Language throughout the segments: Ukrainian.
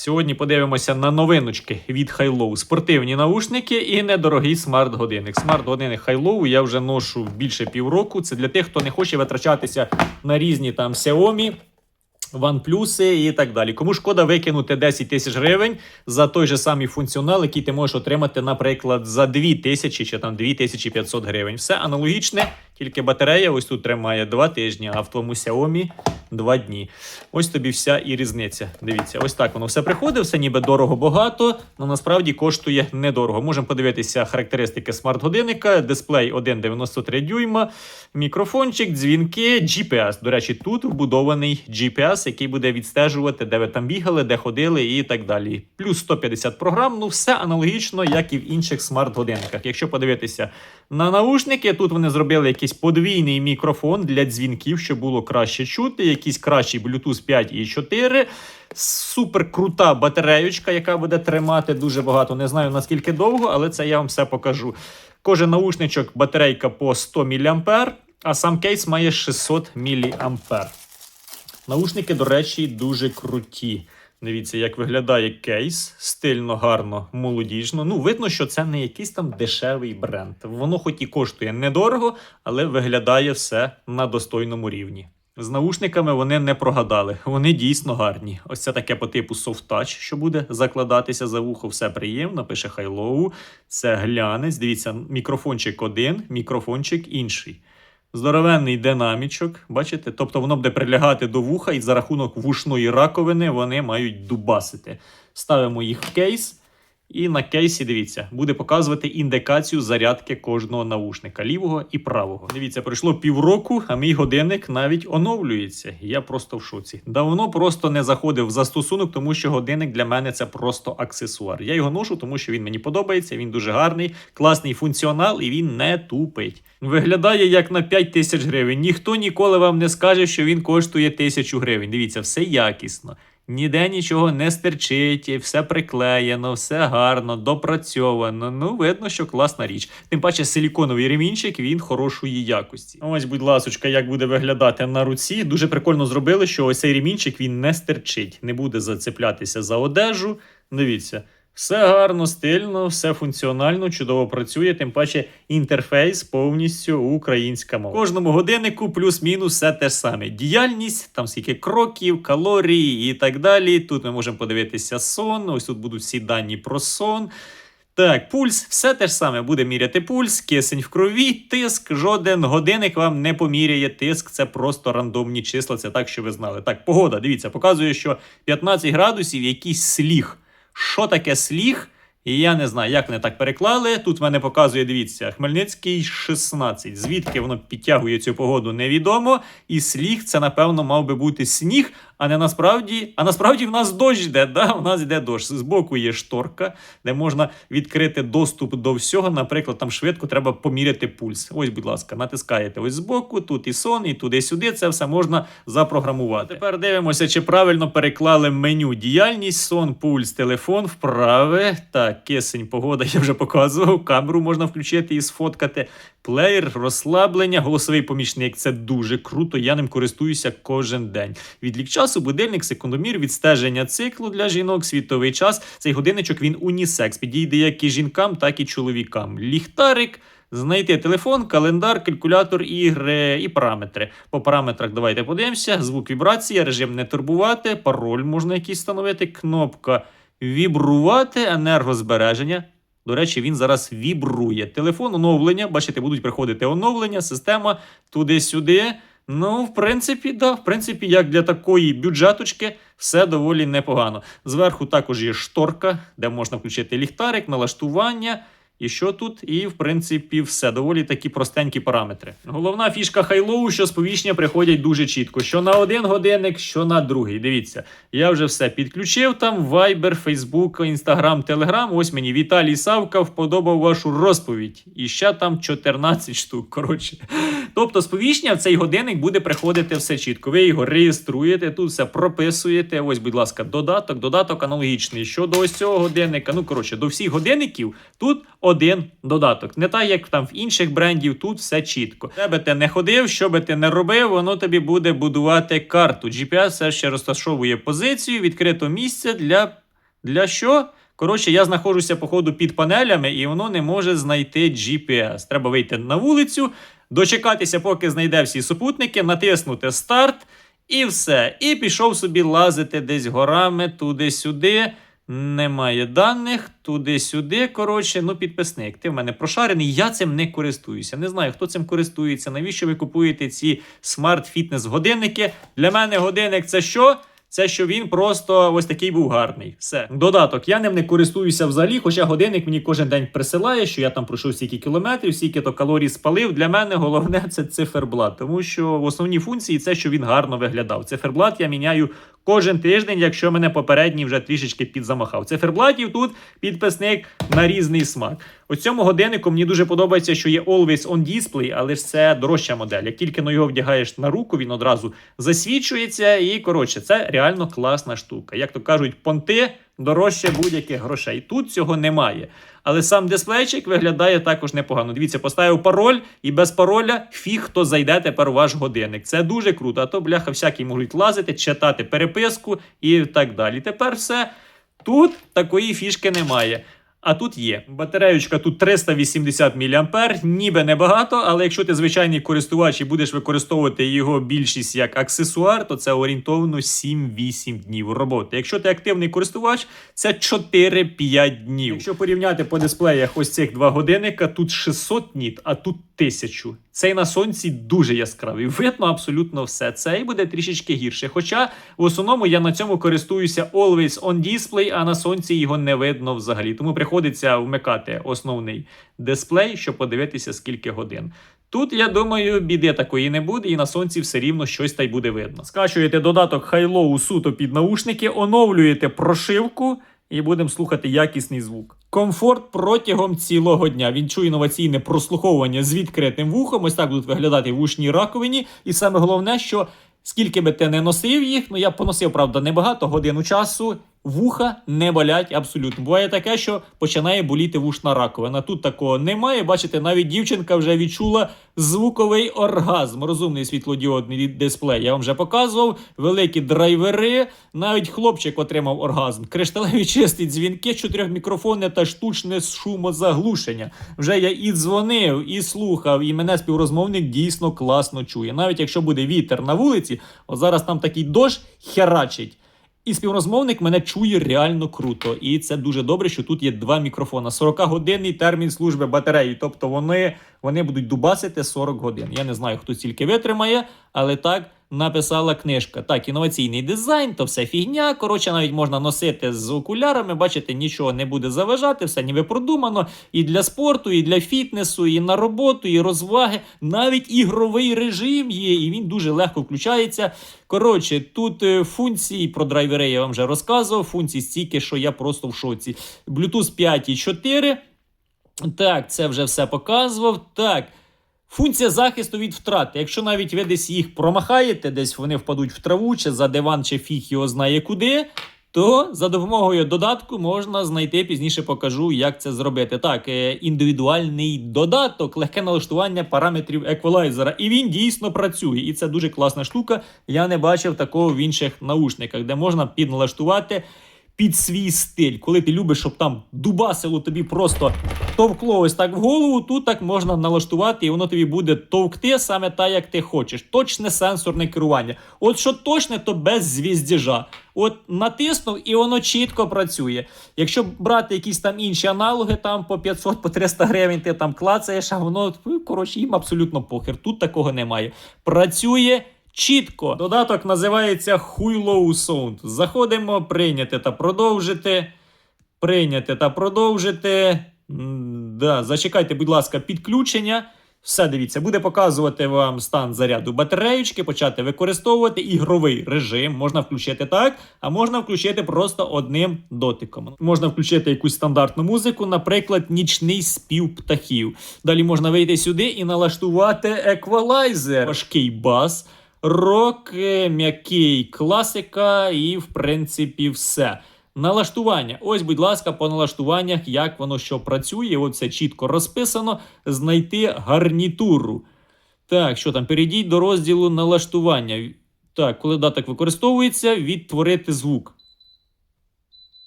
Сьогодні подивимося на новиночки від High-Low. Спортивні наушники і недорогий смарт-годинник. Смарт-годинник High-Low я вже ношу більше півроку. Це для тих, хто не хоче витрачатися на різні там Xiaomi, OnePlus і так далі. Кому шкода викинути 10 тисяч гривень за той же самий функціонал, який ти можеш отримати, наприклад, за 2 тисячі чи там 2500 гривень. Все аналогічне, тільки батарея ось тут тримає 2 тижні, а в твоєму Xiaomi 2 дні. Ось тобі вся і різниця. Дивіться, ось так воно все приходить, все ніби дорого багато, але насправді коштує недорого. Можемо подивитися характеристики смарт-годинника, дисплей 1,93 дюйма, мікрофончик, дзвінки, GPS. До речі, тут вбудований GPS, який буде відстежувати, де ви там бігали, де ходили і так далі. Плюс 150 програм. Ну, все аналогічно, як і в інших смарт-годинниках. Якщо подивитися на наушники, тут вони зробили якийсь подвійний мікрофон для дзвінків, щоб було краще чути, якийсь кращий Bluetooth 5 і 4. Супер крута батареючка, яка буде тримати дуже багато. Не знаю наскільки довго, але це я вам все покажу. Кожен наушничок батарейка по 100 мА, а сам кейс має 600 мА. Наушники, до речі, дуже круті. Дивіться, як виглядає кейс, стильно, гарно, молодіжно. Ну, видно, що це не якийсь там дешевий бренд. Воно хоч і коштує недорого, але виглядає все на достойному рівні. З наушниками вони не прогадали, вони дійсно гарні. Ось це таке по типу touch, що буде закладатися за вухо, все приємно. Пише хайлоу. Це глянець. Дивіться, мікрофончик один, мікрофончик інший. Здоровенний динамічок, бачите? Тобто воно буде прилягати до вуха, і за рахунок вушної раковини вони мають дубасити. Ставимо їх в кейс. І на кейсі, дивіться, буде показувати індикацію зарядки кожного наушника лівого і правого. Дивіться, пройшло півроку, а мій годинник навіть оновлюється. Я просто в шоці. Давно просто не заходив в застосунок, тому що годинник для мене це просто аксесуар. Я його ношу, тому що він мені подобається. Він дуже гарний, класний функціонал і він не тупить. Виглядає як на 5 тисяч гривень. Ніхто ніколи вам не скаже, що він коштує тисячу гривень. Дивіться, все якісно. Ніде нічого не стерчить, все приклеєно, все гарно, допрацьовано. Ну, видно, що класна річ. Тим паче, силіконовий ремінчик він хорошої якості. Ось, будь ласочка, як буде виглядати на руці. Дуже прикольно зробили, що ось цей ремінчик він не стерчить, не буде зацеплятися за одежу. Дивіться. Все гарно, стильно, все функціонально, чудово працює, тим паче інтерфейс повністю українська мова. Кожному годиннику плюс-мінус все те ж саме. Діяльність, там скільки кроків, калорії і так далі. Тут ми можемо подивитися сон. Ось тут будуть всі дані про сон. Так, пульс, все те ж саме буде міряти пульс, кисень в крові, тиск. Жоден годинник вам не поміряє тиск. Це просто рандомні числа. Це так, що ви знали. Так, погода. Дивіться, показує, що 15 градусів якийсь сліг. Що таке сліг? Я не знаю, як вони так переклали. Тут мене показує, дивіться, Хмельницький 16. Звідки воно підтягує цю погоду, невідомо. І сліг це, напевно, мав би бути сніг, а не насправді. А насправді в нас дощ йде. Да? У нас йде дощ. Збоку є шторка, де можна відкрити доступ до всього. Наприклад, там швидко треба поміряти пульс. Ось, будь ласка, натискаєте ось збоку, тут і сон, і туди-сюди. Це все можна запрограмувати. Тепер дивимося, чи правильно переклали меню діяльність, сон, пульс, телефон, вправи. Так, кисень, погода, я вже показував. Камеру можна включити і сфоткати. Плеєр, розслаблення, голосовий помічник це дуже круто. Я ним користуюся кожен день. Відлік часу, будильник, секундомір, відстеження циклу для жінок, світовий час. Цей годинничок він унісекс. Підійде як і жінкам, так і чоловікам. Ліхтарик. Знайти телефон, календар, калькулятор, ігри і параметри. По параметрах давайте подивимося. Звук вібрація, режим не турбувати, пароль можна якийсь встановити, кнопка вібрувати, енергозбереження. До речі, він зараз вібрує. Телефон, оновлення. Бачите, будуть приходити оновлення, система туди-сюди. Ну, в принципі, да, в принципі, як для такої бюджеточки, все доволі непогано. Зверху також є шторка, де можна включити ліхтарик, налаштування. І що тут? І, в принципі, все доволі такі простенькі параметри. Головна фішка хайлоу, що сповіщення приходять дуже чітко. Що на один годинник, що на другий. Дивіться, я вже все підключив. Там Viber, Facebook, Instagram, Telegram. Ось мені Віталій Савка вподобав вашу розповідь. І ще там 14 штук. Коротше. Тобто, сповіщення в цей годинник буде приходити все чітко. Ви його реєструєте, тут все прописуєте. Ось, будь ласка, додаток, додаток аналогічний. Щодо ось цього годинника. Ну, коротше, до всіх годинників тут один додаток. Не так, як там в інших брендів, тут все чітко. Де би ти не ходив, що би ти не робив, воно тобі буде будувати карту. GPS все ще розташовує позицію відкритого місця для Для що? Коротше, я знаходжуся, походу, під панелями, і воно не може знайти GPS. Треба вийти на вулицю, дочекатися, поки знайде всі супутники, натиснути старт, і все. І пішов собі лазити десь горами туди-сюди. Немає даних, туди-сюди. Коротше, ну підписник. Ти в мене прошарений. Я цим не користуюся. Не знаю, хто цим користується. Навіщо ви купуєте ці смарт-фітнес-годинники? Для мене годинник це що? Це що він просто ось такий був гарний. Все. Додаток. Я ним не користуюся взагалі, хоча годинник мені кожен день присилає, що я там пройшов стільки кілометрів, стільки то калорій спалив. Для мене головне це циферблат, тому що в основній функції це, що він гарно виглядав. Циферблат я міняю кожен тиждень, якщо мене попередній вже трішечки підзамахав. Циферблатів тут підписник на різний смак. У цьому годиннику мені дуже подобається, що є Always on Display, але ж це дорожча модель. Як тільки на його вдягаєш на руку, він одразу засвічується. І коротше, це реально класна штука. Як то кажуть, понти дорожче будь-яких грошей. Тут цього немає. Але сам дисплейчик виглядає також непогано. Дивіться, поставив пароль, і без пароля фіг хто зайде тепер у ваш годинник. Це дуже круто. А то бляха всякі можуть лазити, читати переписку і так далі. Тепер все. Тут такої фішки немає. А тут є. Батареючка тут 380 мА, ніби небагато, але якщо ти звичайний користувач і будеш використовувати його більшість як аксесуар, то це орієнтовно 7-8 днів роботи. Якщо ти активний користувач, це 4-5 днів. Якщо порівняти по дисплеях ось цих два годинника, тут 600 ніт, а тут 1000. Цей на сонці дуже яскравий. Видно абсолютно все. Цей буде трішечки гірше. Хоча в основному я на цьому користуюся Always on Display, а на сонці його не видно взагалі. Тому приходиться вмикати основний дисплей, щоб подивитися, скільки годин. Тут, я думаю, біди такої не буде, і на сонці все рівно щось та й буде видно. Скачуєте додаток High-Low суто під наушники, оновлюєте прошивку і будемо слухати якісний звук. Комфорт протягом цілого дня. Він чує інноваційне прослуховування з відкритим вухом. Ось так будуть виглядати в ушній раковині. І саме головне, що скільки би ти не носив їх, ну я поносив, правда, небагато годину часу. Вуха не болять абсолютно. Буває таке, що починає боліти вушна раковина. Тут такого немає. Бачите, навіть дівчинка вже відчула звуковий оргазм. Розумний світлодіодний дисплей. Я вам вже показував. Великі драйвери. Навіть хлопчик отримав оргазм. Кришталеві чисті дзвінки, чотирьохмікрофони та штучне шумозаглушення. Вже я і дзвонив, і слухав, і мене співрозмовник дійсно класно чує. Навіть якщо буде вітер на вулиці, от зараз там такий дощ херачить. І співрозмовник мене чує реально круто. І це дуже добре, що тут є два мікрофона. 40-годинний термін служби батареї. Тобто вони, вони будуть дубасити 40 годин. Я не знаю, хто стільки витримає, але так написала книжка. Так, інноваційний дизайн, то все фігня. Коротше, навіть можна носити з окулярами. Бачите, нічого не буде заважати, все ніби продумано. І для спорту, і для фітнесу, і на роботу, і розваги. Навіть ігровий режим є, і він дуже легко включається. Коротше, тут е, функції про драйвери я вам вже розказував. Функції стільки, що я просто в шоці. Bluetooth 5.4. Так, це вже все показував. Так. Функція захисту від втрати. Якщо навіть ви десь їх промахаєте, десь вони впадуть в траву, чи за диван, чи фіг його знає куди, то за допомогою додатку можна знайти пізніше покажу, як це зробити. Так, е, індивідуальний додаток, легке налаштування параметрів еквалайзера. І він дійсно працює. І це дуже класна штука. Я не бачив такого в інших наушниках, де можна підналаштувати. Під свій стиль, коли ти любиш, щоб там дубасило тобі просто товкло ось так в голову, тут так можна налаштувати, і воно тобі буде товкти саме так, як ти хочеш. Точне сенсорне керування. От що точне, то без звіздіжа. От натиснув і воно чітко працює. Якщо брати якісь там інші аналоги, там по 500 по 300 гривень, ти там клацаєш, а воно ну, коротше їм абсолютно похер. Тут такого немає. Працює. Чітко. Додаток називається Huilo Sound. Заходимо, прийняти та продовжити. Прийняти та продовжити. Да, Зачекайте, будь ласка, підключення. Все дивіться, буде показувати вам стан заряду батареючки, почати використовувати ігровий режим. Можна включити так, а можна включити просто одним дотиком. Можна включити якусь стандартну музику, наприклад, нічний спів птахів. Далі можна вийти сюди і налаштувати еквалайзер, важкий бас. Рок, е, м'який класика, і в принципі все. Налаштування. Ось, будь ласка, по налаштуваннях, як воно що працює. От все чітко розписано. Знайти гарнітуру. Так, що там? Перейдіть до розділу налаштування. Так, коли даток використовується, відтворити звук.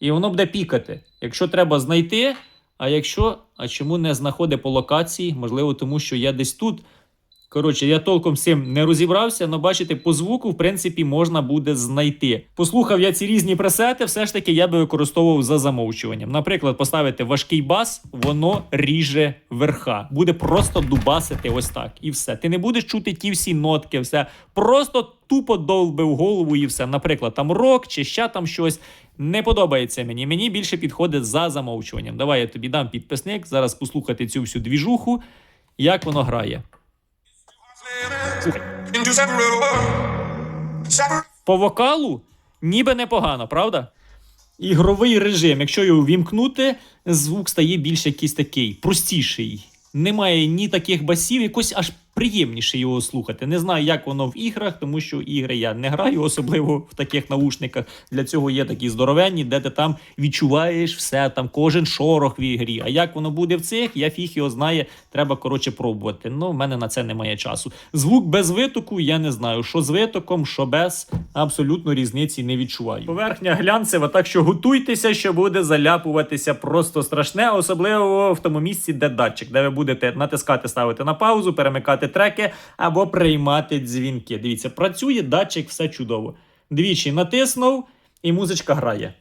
І воно буде пікати. Якщо треба знайти, а якщо, а чому не знаходить по локації? Можливо, тому що я десь тут. Коротше, я толком з цим не розібрався, але бачите, по звуку, в принципі, можна буде знайти. Послухав я ці різні пресети, все ж таки я би використовував за замовчуванням. Наприклад, поставити важкий бас, воно ріже верха. Буде просто дубасити ось так. І все. Ти не будеш чути ті всі нотки, все. Просто тупо долбив голову і все. Наприклад, там рок чи ще там щось. Не подобається мені. Мені більше підходить за замовчуванням. Давай я тобі дам підписник. Зараз послухати цю всю двіжуху, як воно грає. По вокалу ніби непогано, правда? Ігровий режим, якщо його вімкнути, звук стає більш якийсь такий простіший. Немає ні таких басів, якось аж приємніше його слухати. Не знаю, як воно в іграх, тому що ігри я не граю, особливо в таких наушниках. Для цього є такі здоровенні, де ти там відчуваєш все, там кожен шорох в ігрі. А як воно буде в цих, я фіг його знає. Треба коротше пробувати. Ну, в мене на це немає часу. Звук без витоку, я не знаю, що з витоком, що без, абсолютно різниці не відчуваю. Поверхня глянцева, так що готуйтеся, що буде заляпуватися просто страшне, особливо в тому місці, де датчик, де ви будете натискати, ставити на паузу, перемикати треки або приймати дзвінки. Дивіться, працює датчик, все чудово. Двічі натиснув, і музичка грає.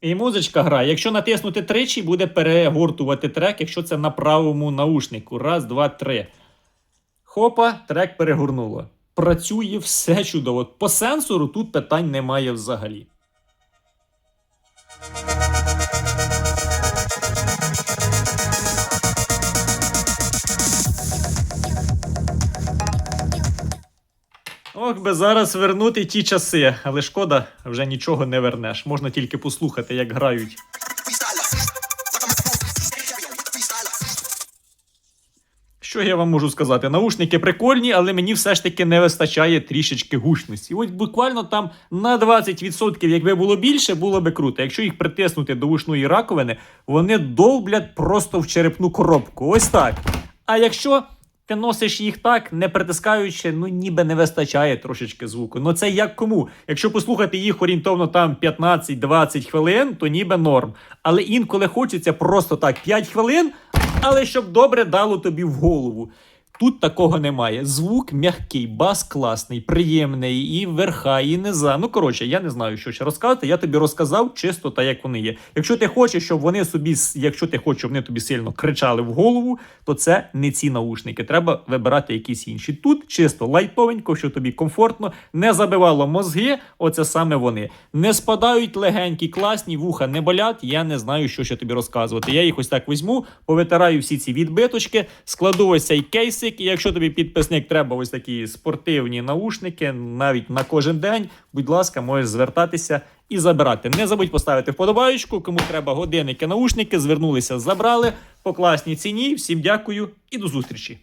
І музичка грає. Якщо натиснути тричі, буде перегортувати трек, якщо це на правому наушнику. Раз, два, три. Хопа, трек перегорнуло. Працює все чудово. По сенсору тут питань немає взагалі. Ох би зараз вернути ті часи, але шкода, вже нічого не вернеш. Можна тільки послухати, як грають. Що я вам можу сказати? Наушники прикольні, але мені все ж таки не вистачає трішечки гучності. Ось буквально там на 20%, якби було більше, було би круто. Якщо їх притиснути до вушної раковини, вони долблять просто в черепну коробку. Ось так. А якщо ти носиш їх так, не притискаючи, ну ніби не вистачає трошечки звуку. Ну це як кому. Якщо послухати їх орієнтовно там 15-20 хвилин, то ніби норм. Але інколи хочеться просто так 5 хвилин, але щоб добре дало тобі в голову. Тут такого немає. Звук м'який, бас класний, приємний, і верха, і низа. Ну коротше, я не знаю, що ще розказати. Я тобі розказав чисто так, як вони є. Якщо ти хочеш, щоб вони собі, якщо ти хочеш, щоб вони тобі сильно кричали в голову, то це не ці наушники. Треба вибирати якісь інші. Тут чисто лайтовенько, що тобі комфортно, не забивало мозги. Оце саме вони. Не спадають легенькі, класні, вуха не болять. Я не знаю, що ще тобі розказувати. Я їх ось так візьму, повитираю всі ці відбиточки, складу ось цей І якщо тобі підписник треба ось такі спортивні наушники, навіть на кожен день, будь ласка, можеш звертатися і забирати. Не забудь поставити вподобаючку, кому треба годинники, наушники, звернулися, забрали по класній ціні. Всім дякую і до зустрічі.